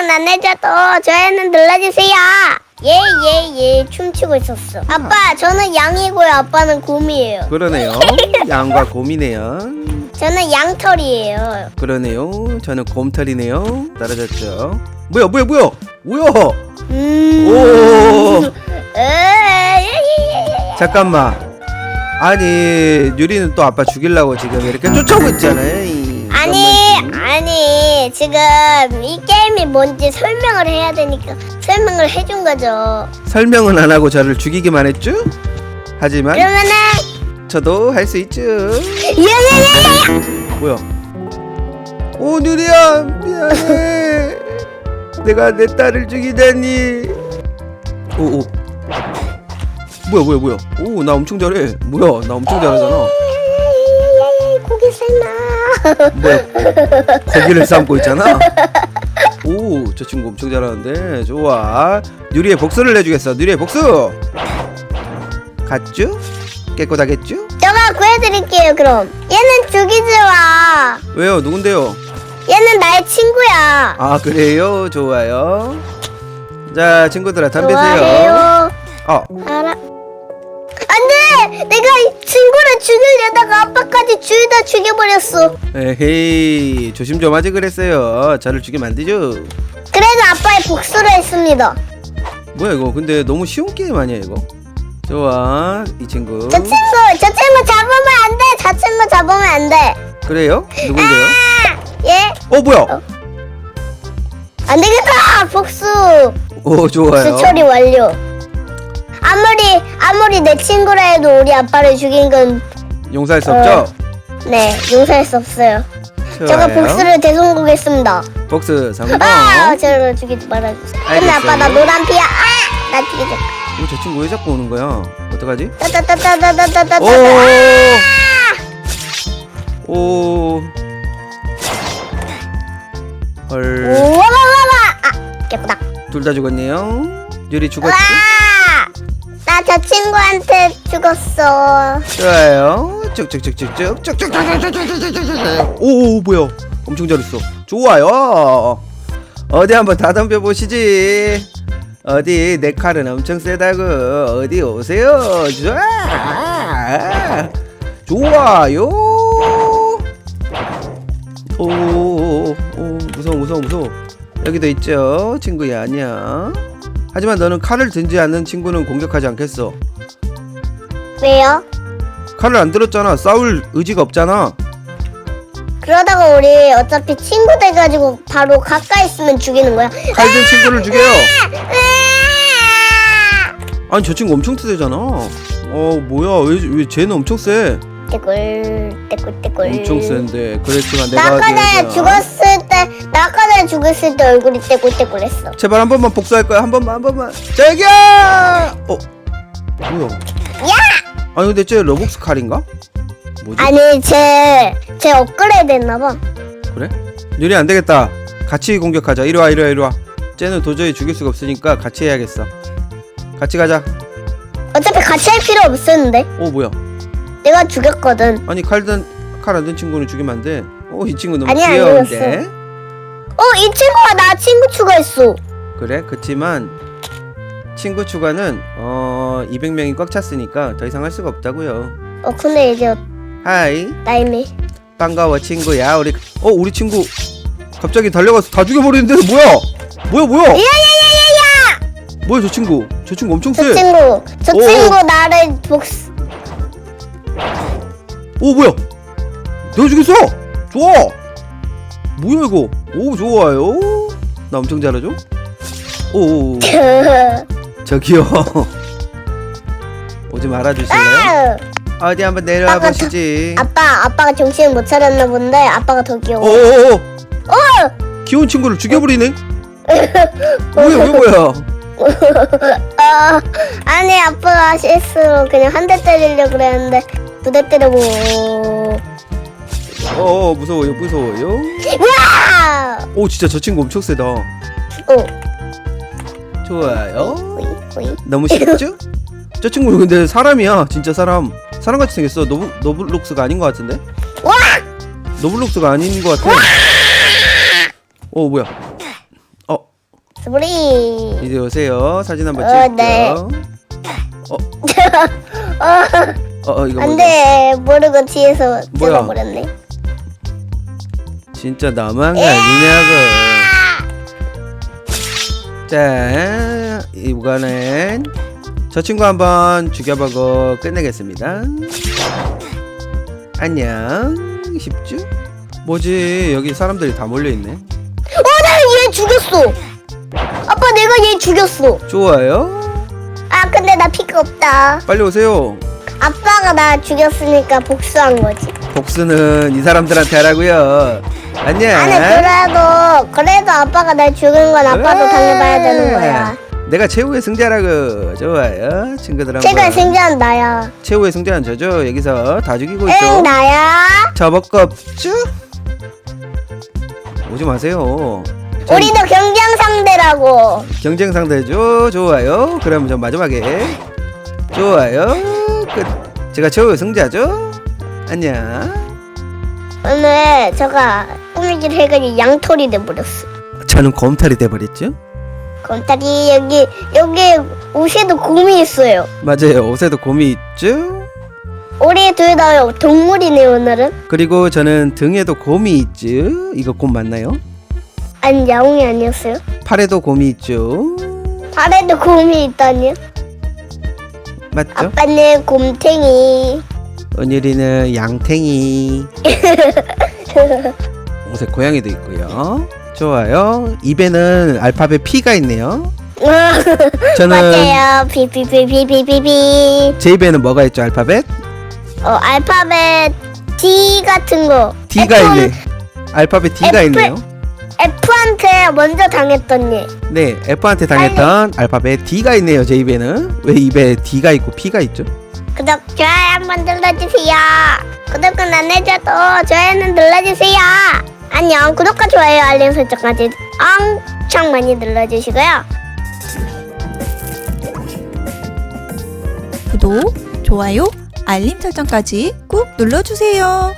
구독은 안 해줘도 좋아요는 눌러주세요. 예, 예, 예. 춤추고 있었어. 아빠, 저는 양이고요. 아빠는 곰이에요. 그러네요. 양과 곰이네요. 저는 양털이에요. 그러네요. 저는 곰털이네요. 떨어졌죠. 뭐야 뭐야 뭐야 뭐야? 음. 오 예. 잠깐만. 아니 유리는 또 아빠 죽이려고 지금 이렇게 쫓아오고 있잖아요. 아니. 지금 이 게임이 뭔지 설명을 해야 되니까 설명을 해준 거죠. 설명은 안 하고 저를 죽이기만 했죠? 하지만 그러면은 저도 할 수 있죠. 예예예예. 뭐야? 오 누리야 미안해. 내가 내 딸을 죽이다니. 오오. 뭐야 뭐야 뭐야? 오 나 엄청 잘해. 뭐야 나 엄청 잘하잖아. 고기 삶아. 뭐야? 고기를 삶고 있잖아. 오 저 친구 엄청 잘하는데 좋아. 누리의 복수를 내주겠어. 누리의 복수. 갔죠? 깨끗하겠죠? 제가 구해드릴게요. 그럼 얘는 죽이지 마. 왜요? 누군데요? 얘는 나의 친구야. 아 그래요? 좋아요. 자 친구들아 덤비세요. 좋아해요. 어 알아. 안돼! 내가 이 친구를 죽이려다가 아빠까지 죽이다 죽여버렸어. 에헤이 조심 좀 하지 그랬어요. 저를 죽이면 안 되죠. 그래서 아빠의 복수를 했습니다. 뭐야 이거? 근데 너무 쉬운 게임 아니야 이거? 좋아 이 친구. 저 친구, 저 친구 잡으면 안 돼. 저 친구 잡으면 안 돼. 그래요? 누군데요? 아, 얘, 어 뭐야? 안 되겠다. 복수. 오 좋아요. 복수 처리 완료. 아무리 아무리 내 친구라 해도 우리 아빠를 죽인 건 용서할 수 어. 없죠? 네, 용서할 수 없어요. 제가 좋아요. 복수를 대성공했습니다. 복수 성공. 아, 저를 죽이지 말아주세요. 근데 아빠 나 알겠어요. 노란 피야. 아, 나 죽이지. 오, 저 친구 왜 자꾸 오는 거야? 어떡하지? 따따따따따따따따. 오. 오. 헐. 우와와와와. 아, 깨끗다. 둘 다 죽었네요. 유리 죽었지? 저 친구한테 죽었어. 좋아요. 쭉쭉쭉쭉쭉 쭉쭉쭉쭉쭉쭉쭉. 오, 오 뭐야? 엄청 잘했어. 좋아요. 어디 한번 다 덤벼 보시지. 어디 내 칼은 엄청 세다고. 어디 오세요. 좋아. 좋아요. 오, 오, 오, 무서워, 무서워, 무서워. 여기도 있죠, 친구야, 안녕. 하지만 너는 칼을 든지 않는 친구는 공격하지 않겠어. 왜요? 칼을 안 들었잖아. 싸울 의지가 없잖아. 그러다가 우리 어차피 친구 돼가지고 바로 가까이 있으면 죽이는 거야. 칼 든 친구를 죽여요. 아! 아니 저 친구 엄청 세잖아. 어 뭐야 왜, 왜 쟤는 엄청 세? 떼꿀 떼꿀 떼꿀. 엄청 센데 그랬지만 나 내가 아까 전에 죽었을 때, 나 아까 전에 죽었을 때 얼굴이 떼꿀떼꿀했어. 제발 한 번만 복수할 거야. 한 번만 한 번만. 저기야 어? 뭐야? 야! 아니 근데 쟤 러복스 칼인가? 뭐지? 아니 쟤, 쟤 업그레이드 했나봐. 그래? 유리 안 되겠다. 같이 공격하자. 이리 와 이리 와 이리 와. 쟤는 도저히 죽일 수가 없으니까 같이 해야겠어. 같이 가자. 어차피 같이 할 필요 없었는데. 오 뭐야? 내가 죽였거든. 아니 칼든 칼 안 든 친구는 죽이면 안돼어이 친구 너무 아니야, 안 귀여운데? 어, 이 친구가 나 친구 추가했어. 그래? 그치만 친구 추가는 어 200명이 꽉 찼으니까 더 이상 할 수가 없다고요. 어, 근데 이제 하이. 나이미. 반가워 친구야. 우리 어 우리 친구 갑자기 달려가서 다 죽여버리는데 뭐야? 뭐야 뭐야? 야야야야야! 뭐야 저 친구? 저 친구 엄청 저 친구, 저 오. 친구 나를 복수. 뭐야? 내가 죽였어! 좋아 뭐야 이거? 오 좋아요. 나 엄청 잘하죠? 오 저기요. 오지 말아 주실래요? 아! 어디 한번 내려와 아빠, 보시지. 아빠, 아빠가 정신을 못 차렸나 본데 아빠가 더 귀여워. 오오오. 어! 귀여운 친구를 죽여버리네? 뭐야 왜 뭐야? 어, 아니 아빠가 실수로 그냥 한 대 때리려 그랬는데 두 대 때리고. 어 무서워요 무서워요 와! 오 진짜 저 친구 엄청 세다 어. 좋아요. 너무 쉽죠? 저 친구 근데 사람이야 진짜 사람 사람같이 생겼어 노블, 노블록스가 아닌 것 같은데? 와! 노블록스가 아닌 것 같아 어 뭐야 어 소리. 이리 오세요. 사진 한번 어, 찍을게요. 네. 어, 어, 어, 어 이거 안 뭐야? 돼. 모르고 뒤에서 뭐야? 찍어버렸네. 진짜 너무한 거 아니냐고. 자, 이거는 저 친구 한번 죽여보고 끝내겠습니다. 안녕, 십주? 뭐지? 여기 사람들이 다 몰려있네. 어, 나얘 죽였어. 아빠, 내가 얘 죽였어. 좋아요. 아, 근데 나 피가 없다. 빨리 오세요. 아빠가 나 죽였으니까 복수한 거지. 복수는 이 사람들한테 하라고요. 안녕. 아니, 그래도, 그래도 아빠가 날 죽인 건 아빠도 당해봐야 되는 거야. 내가 최후의 승자라고. 좋아요. 친구들 한번. 제가 승자는 나야. 최후의 승자는 저죠. 여기서 다 죽이고 있죠. 응, 나야. 저벅겁쭈 오지 마세요. 전 우리도 경쟁 상대라고. 경쟁 상대죠. 좋아요. 그럼 전 마지막에 좋아요. 끝. 제가 최후의 승자죠. 안녕. 오늘 제가 꾸미기를 해가지고 양털이 돼버렸어. 저는 곰탈이 돼버렸죠. 곰털이 여기 여기 옷에도 곰이 있어요. 맞아요. 옷에도 곰이 있죠. 우리 둘 다 동물이네 오늘은. 그리고 저는 등에도 곰이 있죠. 이거 곰 맞나요? 아니 야옹이 아니었어요? 팔에도 곰이 있죠. 발에도 곰이 있다니요? 맞죠? 아빠는 곰탱이. 은율이는 양탱이. 옷에 고양이도 있고요. 좋아요. 입에는 알파벳 P가 있네요. 저는 맞아요. 비비비비비비비. 제 입에는 뭐가 있죠? 알파벳? 어 알파벳 D 같은 거. D가 F- 있네. 알파벳 D가 F- 있네요. F한테 먼저 당했던 얘. 네, F한테 당했던 알파벳 D가 있네요. 제 입에는 왜 입에 D가 있고 P가 있죠? 구독 좋아요 한번 눌러주세요. 구독은 안 해줘도 좋아요는 눌러주세요. 안녕 구독과 좋아요 알림 설정까지 엄청 많이 눌러주시고요. 구독, 좋아요, 알림 설정까지 꾹 눌러주세요.